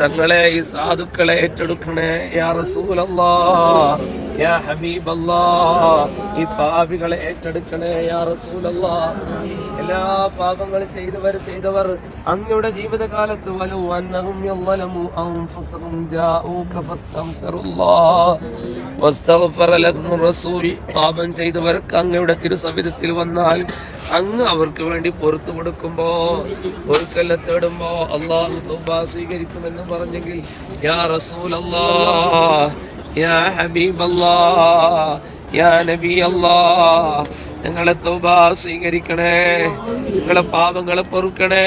തങ്ങളെ ഈ സാധുക്കളെ ഏറ്റെടുക്കണേ. യാ റസൂലല്ലാ പാപികളെ ഏറ്റെടുക്കണേ എല്ലാ പാപങ്ങളും ചെയ്തവർ ചെയ്തവർ അങ്ങയുടെ ജീവിതകാലത്ത് പാപം ചെയ്തവർക്ക് അങ്ങയുടെ തിരുസവിധത്തിൽ വന്നാൽ അങ്ങ് അവർക്ക് വേണ്ടി പൊറത്തു കൊടുക്കുമ്പോ പൊറുക്കല്ല തേടുമ്പോ അള്ളാഹു സ്വീകരിക്കുമെന്ന് പറഞ്ഞെങ്കിൽ യാ റസൂൽ യാ ഹബീബ് യാ നബി ഞങ്ങളെ തൗബ സ്വീകരിക്കണേ ഞങ്ങളെ പാപങ്ങളെ പൊറുക്കണേ.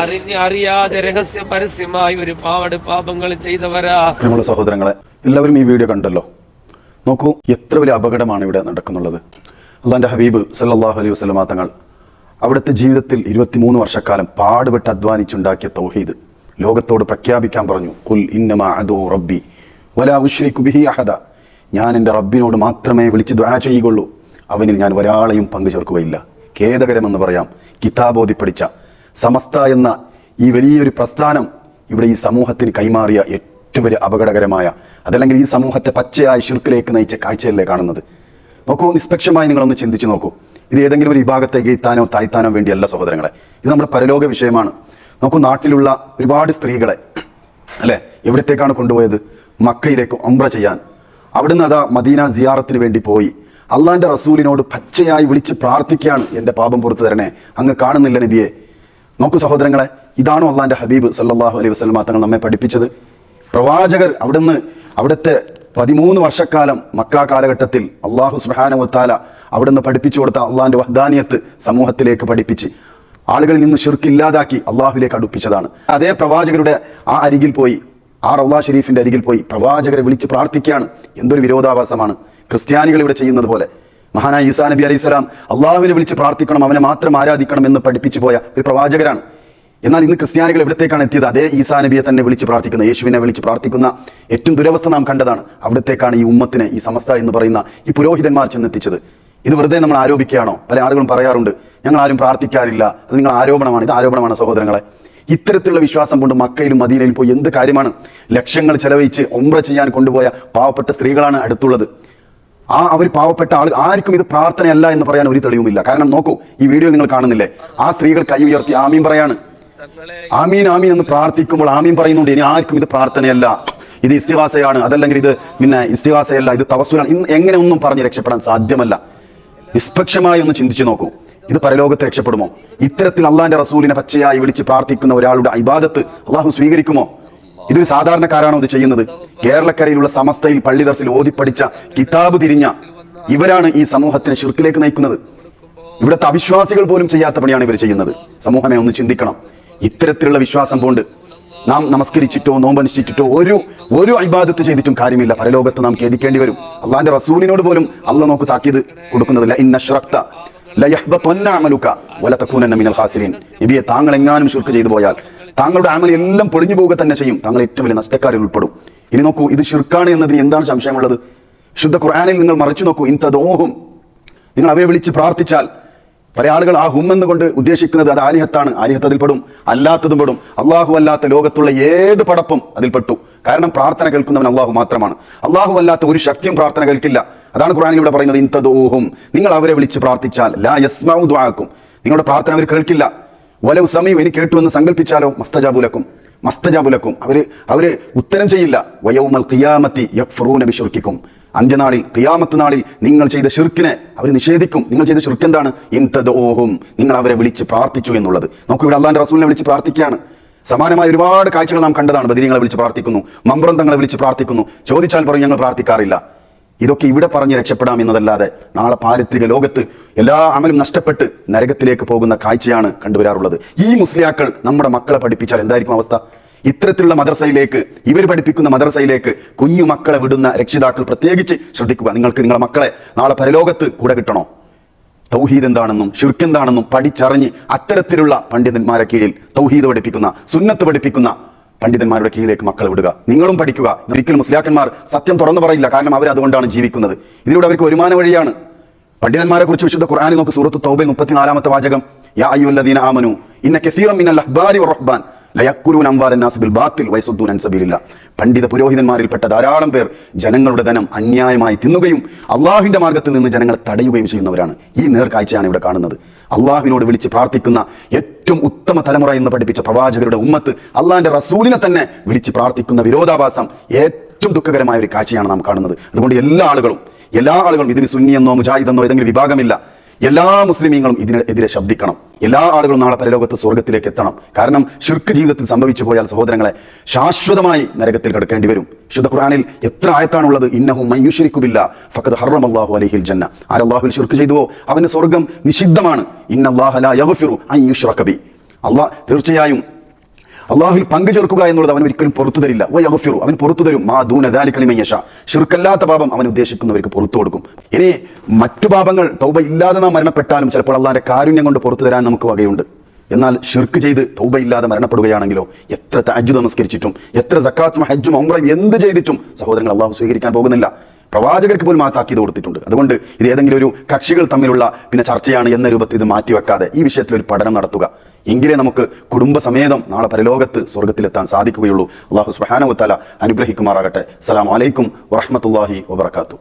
അറിഞ്ഞ് അറിയാതെ രഹസ്യ പരസ്യമായി ഒരു പാവട് പാപങ്ങൾ ചെയ്തവരാ. പ്രിയമുള്ള സഹോദരങ്ങളെ എല്ലാവരും ഈ വീഡിയോ കണ്ടല്ലോ? നോക്കൂ എത്ര വലിയ അപകടമാണ് ഇവിടെ നടക്കുന്നുള്ളത്. അള്ളാന്റെ ഹബീബ് സല്ലാഹു അലൈഹി വസല്ലമ തങ്ങൾ അവിടുത്തെ ജീവിതത്തിൽ ഇരുപത്തിമൂന്ന് വർഷക്കാലം പാടുപെട്ട് അധ്വാനിച്ചുണ്ടാക്കിയ തൗഹീദ് ലോകത്തോട് പ്രഖ്യാപിക്കാൻ പറഞ്ഞു കുൽ ഇന്നമാ അതോ റബ്ബി. വലാ ഉഷ്രിക്കു ബിഹി അഹദ. ഞാൻ എന്റെ റബ്ബിനോട് മാത്രമേ വിളിച്ച് ദ്വാ ചെയ്യുകയുള്ളൂ. അവനിൽ ഞാൻ ഒരാളെയും പങ്കു ചേർക്കുകയില്ല ഖേദകരമെന്ന് പറയാം. കിതാബോധി പഠിച്ച. സമസ്ത എന്ന ഈ വലിയൊരു പ്രസ്ഥാനം ഇവിടെ ഈ സമൂഹത്തിന് കൈമാറിയ ഏറ്റവും വലിയ അപകടകരമായ അതല്ലെങ്കിൽ ഈ സമൂഹത്തെ പച്ചയായ ശിർക്കിലേക്ക് നയിച്ച കാഴ്ചയല്ലേ കാണുന്നത്? നോക്കൂ നിഷ്പക്ഷമായി നിങ്ങളൊന്ന് ചിന്തിച്ചു നോക്കൂ. ഇത് ഏതെങ്കിലും ഒരു വിഭാഗത്തേക്ക് എത്താനോ താഴ്ത്താനോ വേണ്ടിയല്ല സഹോദരങ്ങളെ. ഇത് നമ്മുടെ പരലോക വിഷയമാണ്. നോക്കൂ നാട്ടിലുള്ള ഒരുപാട് സ്ത്രീകളെ അല്ലേ? എവിടത്തേക്കാണ് കൊണ്ടുപോയത്? മക്കയിലേക്ക് ഒമ്ര ചെയ്യാൻ. അവിടുന്ന് അതാ മദീന സിയാറത്തിന് വേണ്ടി പോയി. അള്ളാന്റെ റസൂലിനോട് പച്ചയായി വിളിച്ച് പ്രാർത്ഥിക്കുകയാണ് എന്റെ പാപം പുറത്തു തരണേ. അങ്ങ് കാണുന്നില്ല നബിയെ. നോക്കൂ സഹോദരങ്ങളെ ഇതാണോ അള്ളാന്റെ ഹബീബ് സല്ലാഹു അലൈഹി വസ്ലം തങ്ങൾ നമ്മെ പഠിപ്പിച്ചത്? പ്രവാചകർ അവിടുന്ന് അവിടുത്തെ പതിമൂന്ന് വർഷക്കാലം മക്ക കാലഘട്ടത്തിൽ അള്ളാഹു സുബാനുവത്താല അവിടുന്ന് പഠിപ്പിച്ചു കൊടുത്ത അള്ളാഹിന്റെ വഹദാനിയത്ത് സമൂഹത്തിലേക്ക് പഠിപ്പിച്ച് ആളുകളിൽ നിന്ന് ഷിർക്ക് ഇല്ലാതാക്കി അള്ളാഹുലേക്ക് അടുപ്പിച്ചതാണ്. അതേ പ്രവാചകരുടെ ആ അരികിൽ പോയി ആ റൗലാ ഷെരീഫിന്റെ അരികിൽ പോയി പ്രവാചകരെ വിളിച്ച് പ്രാർത്ഥിക്കുകയാണ്. എന്തൊരു വിരോധാഭാസമാണ്. ക്രിസ്ത്യാനികൾ ഇവിടെ ചെയ്യുന്നത് പോലെ. മഹാനായ ഈസാ നബി അലൈഹി സ്വലാം അള്ളാഹുവിനെ വിളിച്ച് പ്രാർത്ഥിക്കണം അവനെ മാത്രം ആരാധിക്കണം എന്ന് പഠിപ്പിച്ചു പോയ ഒരു പ്രവാചകരാണ്. എന്നാൽ ഇന്ന് ക്രിസ്ത്യാനികൾ എവിടത്തേക്കാണ് എത്തിയത്? അതേ ഈസാ നബിയെ തന്നെ വിളിച്ച് പ്രാർത്ഥിക്കുന്ന യേശുവിനെ വിളിച്ച് പ്രാർത്ഥിക്കുന്ന ഏറ്റവും ദുരവസ്ഥ നാം കണ്ടതാണ്. അവിടത്തേക്കാണ് ഈ ഉമ്മത്തിനെ ഈ സമസ്ത എന്ന് പറയുന്ന ഈ പുരോഹിതന്മാർ ചെന്നെത്തിച്ചത്. ഇത് വെറുതെ നമ്മൾ ആരോപിക്കുകയാണോ? പല ആളുകളും പറയാറുണ്ട് ഞങ്ങൾ ആരും പ്രാർത്ഥിക്കാറില്ല. അത് നിങ്ങൾ ആരോപണമാണ്. ഇത് ആരോപണമാണ് സഹോദരങ്ങളെ. ഇത്തരത്തിലുള്ള വിശ്വാസം കൊണ്ട് മക്കയിലും മദീനയിലും പോയി എന്ത് കാര്യമാണ്? ലക്ഷങ്ങൾ ചെലവഴിച്ച് ഒമ്ര ചെയ്യാൻ കൊണ്ടുപോയ പാവപ്പെട്ട സ്ത്രീകളാണ് അടുത്തുള്ളത്. ആ അവർ പാവപ്പെട്ട ആൾ ആർക്കും ഇത് പ്രാർത്ഥനയല്ല എന്ന് പറയാൻ ഒരു തെളിവുമില്ല. കാരണം നോക്കൂ ഈ വീഡിയോ നിങ്ങൾ കാണുന്നില്ലേ? ആ സ്ത്രീകൾ കൈ ഉയർത്തി ആമീൻ പറയാണ്. ആമീൻ ആമീൻ എന്ന് പ്രാർത്ഥിക്കുമ്പോൾ ആമീൻ പറയുന്നുണ്ട്. ഇനി ആർക്കും ഇത് പ്രാർത്ഥനയല്ല. ഇത് ഇസ്തിവാസയാണ്. അതല്ലെങ്കിൽ ഇത് പിന്നെ ഇസ്തിവാസയല്ല. ഇത് തവസ്സുലാണ്. ഇന്ന് എങ്ങനെ ഒന്നും പറഞ്ഞ് രക്ഷപ്പെടാൻ സാധ്യമല്ല. നിഷ്പക്ഷമായി ഒന്ന് ചിന്തിച്ചു നോക്കൂ. ഇത് പരലോകത്ത് രക്ഷപ്പെടുമോ? ഇത്തരത്തിൽ അള്ളാന്റെ റസൂലിനെ പച്ചയായി വിളിച്ച് പ്രാർത്ഥിക്കുന്ന ഒരാളുടെ ഇബാദത്ത് അള്ളാഹു സ്വീകരിക്കുമോ? ഇതൊരു സാധാരണക്കാരാണോ ഇത് ചെയ്യുന്നത്? കേരളക്കരയിലുള്ള സമസ്തയിൽ പള്ളി ദർസിൽ ഓതിപ്പടിച്ച കിതാബ് തിരിഞ്ഞ ഇവരാണ് ഈ സമൂഹത്തിനെ ശുർക്കിലേക്ക് നയിക്കുന്നത്. ഇവിടുത്തെ അവിശ്വാസികൾ പോലും ചെയ്യാത്ത പണിയാണ് ഇവർ ചെയ്യുന്നത്. സമൂഹമേ ഒന്ന് ചിന്തിക്കണം. ഇത്തരത്തിലുള്ള വിശ്വാസം കൊണ്ട് നാം നമസ്കരിച്ചിട്ടോ നോമ്പനുഷ്ഠിച്ചിട്ടോ ഒരു ഒരു അഭിബാധത്ത് ചെയ്തിട്ടും കാര്യമില്ല. പരലോകത്ത് നാം ഖേദിക്കേണ്ടി വരും. അള്ളാന്റെ റസൂലിനോട് പോലും അള്ള നോക്ക് താക്കീത് കൊടുക്കുന്നതില്ല. ഇന്ന ശ്രക്ത നബിയെ താങ്കൾ എങ്ങാനും ശുർക്ക് ചെയ്തു പോയാൽ താങ്കളുടെ അമൽ എല്ലാം പൊളിഞ്ഞു പോവുക തന്നെ ചെയ്യും. താങ്കൾ ഏറ്റവും വലിയ നഷ്ടക്കാരിൽ ഉൾപ്പെടും. ഇനി നോക്കൂ ഇത് ഷിർക്കാണ് എന്നതിന് എന്താണ് സംശയമുള്ളത്? ശുദ്ധ ഖുർആാനിൽ നിങ്ങൾ മറിച്ചു നോക്കൂ ഇന്തദോഹും നിങ്ങൾ അവരെ വിളിച്ച് പ്രാർത്ഥിച്ചാൽ പല ആളുകൾ ആ ഹും എന്നുകൊണ്ട് ഉദ്ദേശിക്കുന്നത് അത് ആലിഹത്താണ്. ആലിഹത്ത് പെടും അല്ലാത്തതും പെടും. അള്ളാഹു അല്ലാത്ത ലോകത്തുള്ള ഏത് പടപ്പും അതിൽപ്പെട്ടു കാരണം പ്രാർത്ഥന കേൾക്കുന്നവൻ അള്ളാഹു മാത്രമാണ്. അള്ളാഹു അല്ലാത്ത ഒരു ശക്തിയും പ്രാർത്ഥന കേൾക്കില്ല. അതാണ് ഖുർആൻ ഇവിടെ പറയുന്നത് ഇന്തദോഹും നിങ്ങൾ അവരെ വിളിച്ച് പ്രാർത്ഥിച്ചാൽ ലാ യസ്മാഉ ദുആക്കും. നിങ്ങളുടെ പ്രാർത്ഥന അവർ കേൾക്കില്ല. വലവ് സമയം എനിക്ക് കേട്ടു എന്ന് സങ്കല്പിച്ചാലോ മസ്തജാബുലക്കും മസ്തജാബുലക്കും അവർ അവർ ഉത്തരം ചെയ്യില്ല. വയൗമൽ ഖിയാമത്തി യക്ഫറൂന ബിശുർക്കിക്കും. അന്ത്യനാളിൽ ഖിയാമത്ത് നാളിൽ നിങ്ങൾ ചെയ്ത ഷിർക്കിനെ അവർ നിഷേധിക്കും. നിങ്ങൾ ചെയ്ത ഷിർക്ക് എന്താണ്? ഇന്തദോഹും നിങ്ങൾ അവരെ വിളിച്ച് പ്രാർത്ഥിച്ചു എന്നുള്ളത്. നോക്കൂ ഇവിടെ അള്ളാന്റെ റസൂലിനെ വിളിച്ച് പ്രാർത്ഥിക്കുകയാണ്. സമാനമായ ഒരുപാട് കാഴ്ചകൾ നാം കണ്ടതാണ്. ബദിരിങ്ങളെ വിളിച്ച് പ്രാർത്ഥിക്കുന്നു. മമ്പ്രന്തങ്ങളെ വിളിച്ച് പ്രാർത്ഥിക്കുന്നു. ചോദിച്ചാൽ പറയും ഞങ്ങൾ പ്രാർത്ഥിക്കാറില്ല. ഇതൊക്കെ ഇവിടെ പറഞ്ഞ് രക്ഷപ്പെടാം എന്നതല്ലാതെ നാളെ പാരിത്രിക ലോകത്ത് എല്ലാ അമലും നഷ്ടപ്പെട്ട് നരകത്തിലേക്ക് പോകുന്ന കാഴ്ചയാണ് കണ്ടുവരാറുള്ളത്. ഈ മുസ്ലിയാക്കൾ നമ്മുടെ മക്കളെ പഠിപ്പിച്ചാൽ എന്തായിരിക്കും അവസ്ഥ? ഇത്തരത്തിലുള്ള മദ്രസയിലേക്ക് ഇവർ പഠിപ്പിക്കുന്ന മദ്രസയിലേക്ക് കുഞ്ഞു മക്കളെ വിടുന്ന രക്ഷിതാക്കൾ പ്രത്യേകിച്ച് ശ്രദ്ധിക്കുക. നിങ്ങൾക്ക് നിങ്ങളുടെ മക്കളെ നാളെ പരലോകത്ത് കൂടെ കിട്ടണോ? തൗഹീദ് എന്താണെന്നും ഷിർക്ക് എന്താണെന്നും പഠിച്ചറിഞ്ഞ് അത്തരത്തിലുള്ള പണ്ഡിതന്മാരെ കീഴിൽ തൗഹീദ് പഠിപ്പിക്കുന്ന സുന്നത്ത് പഠിപ്പിക്കുന്ന പണ്ഡിതന്മാരുടെ കീഴിലേക്ക് മക്കളെ വിടുക. നിങ്ങളും പഠിക്കുക. ഒരിക്കലും മുസ്ലിയാക്കന്മാർ സത്യം തുറന്നു പറയില്ല. കാരണം അവർ അതുകൊണ്ടാണ് ജീവിക്കുന്നത്. ഇതിലൂടെ അവർക്ക് വരുമാന വഴിയാണ്. പണ്ഡിതന്മാരെ കുറിച്ച് വിശുദ്ധ ഖുർആാനിൽ നോക്ക്. സൂറത്ത് തൗബയിൽ മുപ്പത്തിനാലാമത്തെ വാചകം. യാ അയ്യുല്ലദീന ആമനു. ഇന്ന കസീറം മിനൽ അഹ്ബാരി വറഹ്ബാൻ ലയക്കുലൂൻ അംവാലൻ നാസ് ബിൽ ബാത്തിൽ വയസുദ്ദൂൻ അൻസബിലില്ല പണ്ഡിത പുരോഹിതന്മാരിൽപ്പെട്ട ധാരാളം പേർ ജനങ്ങളുടെ ധനം അന്യായമായി തിന്നുകയും അള്ളാഹിന്റെ മാർഗത്തിൽ നിന്ന് ജനങ്ങളെ തടയുകയും ചെയ്യുന്നവരാണ്. ഈ നേർക്കാഴ്ചയാണ് ഇവിടെ കാണുന്നത്. അള്ളാഹുവിനോട് വിളിച്ച് പ്രാർത്ഥിക്കുന്ന ഏറ്റവും ഉത്തമ തലമുറ എന്ന് പഠിപ്പിച്ച പ്രവാചകരുടെ ഉമ്മത്ത് അള്ളാഹിന്റെ റസൂലിനെ തന്നെ വിളിച്ച് പ്രാർത്ഥിക്കുന്ന വിരോധാഭാസം ഏറ്റവും ദുഃഖകരമായ ഒരു കാഴ്ചയാണ് നാം കാണുന്നത്. അതുകൊണ്ട് എല്ലാ ആളുകളും എല്ലാ ആളുകളും ഇതിന് സുന്നിയെന്നോ മുജാഹിദെന്നോ ഏതെങ്കിലും വിഭാഗമില്ല. എല്ലാ മുസ്ലിമീങ്ങളും ഇതിനെതിരെ ശബ്ദിക്കണം. എല്ലാ ആളുകളും നാളെ പരലോകത്ത് സ്വർഗത്തിലേക്ക് എത്തണം. കാരണം ഷിർക്ക് ജീവിതത്തിൽ സംഭവിച്ചു പോയാൽ സഹോദരങ്ങളെ ശാശ്വതമായി നരകത്തിൽ കിടക്കേണ്ടി വരും. ശുദ്ധ ഖുർആനിൽ എത്ര ആയത്താണുള്ളത്? ഇന്നഹു മയ്യുഷിരിക്കുബില്ല ഫക്കത് ഹറം അള്ളാഹു അലഹിൽ ജന്ന ആരല്ലാഹുൽ ഷിർക്ക് ചെയ്തുവോ? അവന് സ്വർഗം നിഷിദ്ധമാണ്. ഇന്നല്ലാഹ ലാ യഗ്ഫിറു അൻ ബി. അള്ളാഹ് തീർച്ചയായും അള്ളാഹുൽ പങ്കു ചേർക്കുക എന്നുള്ളത് അവൻ ഒരിക്കലും പുറത്തു തരില്ല. ഓ അവൻ പുറത്തു തരും. മാ ദൂന ദാലിക്കലിമയ്യഷ ഷിർക്കല്ലാത്ത പാപം അവൻ ഉദ്ദേശിക്കുന്നവർക്ക് പുറത്തു കൊടുക്കും. ഇനി മറ്റു പാപങ്ങൾ തൗബ ഇല്ലാതെ നാം മരണപ്പെട്ടാലും ചിലപ്പോൾ അള്ളാഹിന്റെ കാരുണ്യം കൊണ്ട് പുറത്തു തരാൻ നമുക്ക് വകയുണ്ട്. എന്നാൽ ഷിർക്ക് ചെയ്ത് തൗബ ഇല്ലാതെ മരണപ്പെടുകയാണെങ്കിലോ എത്ര തജ്ജു നമസ്കരിച്ചിട്ടും എത്ര സക്കാത്തും ഹജ്ജും ഒമ്രയും എന്ത് ചെയ്തിട്ടും സഹോദരങ്ങൾ അള്ളാഹു സ്വീകരിക്കാൻ പോകുന്നില്ല. പ്രവാചകർക്ക് പോലും ആ താക്കീത് കൊടുത്തിട്ടുണ്ട്. അതുകൊണ്ട് ഇത് ഏതെങ്കിലും ഒരു കക്ഷികൾ തമ്മിലുള്ള പിന്നെ ചർച്ചയാണ് എന്ന രൂപത്തിൽ ഇത് മാറ്റിവെക്കാതെ ഈ വിഷയത്തിൽ ഒരു പഠനം നടത്തുക. എങ്കിലേ നമുക്ക് കുടുംബസമേതം നാളെ പരലോകത്ത് സ്വർഗത്തിലെത്താൻ സാധിക്കുകയുള്ളൂ. അള്ളാഹു സുബാനവത്താല അനുഗ്രഹിക്കുമാറാകട്ടെ. സലാം അലൈക്കും വറഹമത്തല്ലാഹി വബർക്കാത്തു